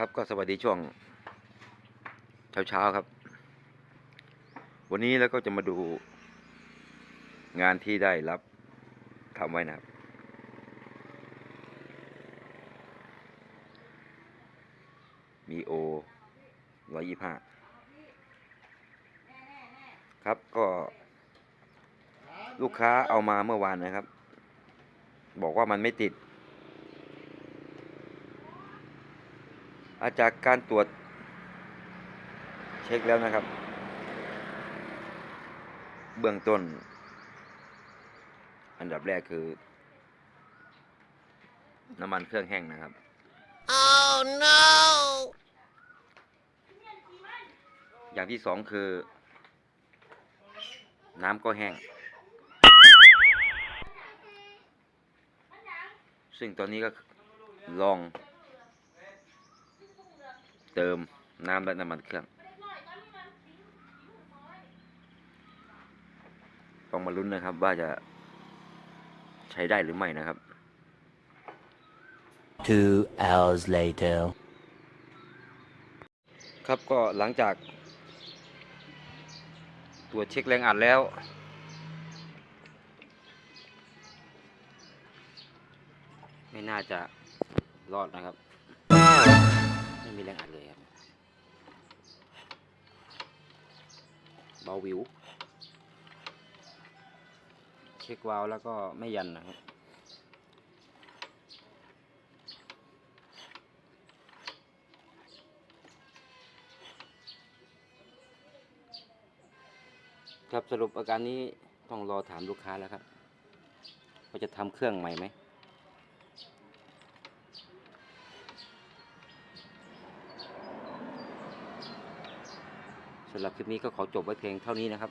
ครับก็สวัสดีช่วงเช้าๆครับ วันนี้แล้วก็จะมาดูงานที่ได้รับทำไว้นะครับ มีโอร้อยยี่ห้าครับก็ลูกค้าเอามาเมื่อวานนะครับ บอกว่ามันไม่ติด อาจากการตรวจเช็คแล้วนะครับ เบื้องต้น อันดับแรกคือ น้ำมันเครื่องแห้งนะครับ Oh no! อย่างที่สองคือ น้ำก็แห้ง ซึ่งตอนนี้ก็ลอง เติมน้ำและน้ำมันเครื่อง ต้องมาลุ้นนะครับว่าจะใช้ได้หรือไม่นะครับ Two hours later. ครับก็หลังจากตรวจเช็คแรงอัดแล้ว ไม่น่าจะรอดนะครับ เบาวิว เช็ควาล์วแล้วก็ไม่ยันนะครับครับสรุปอาการนี้ต้องรอถามลูกค้าแล้วครับว่าจะทำเครื่องใหม่ไหม สำหรับคลิปนี้ก็ขอจบไว้เพียงเท่านี้นะครับ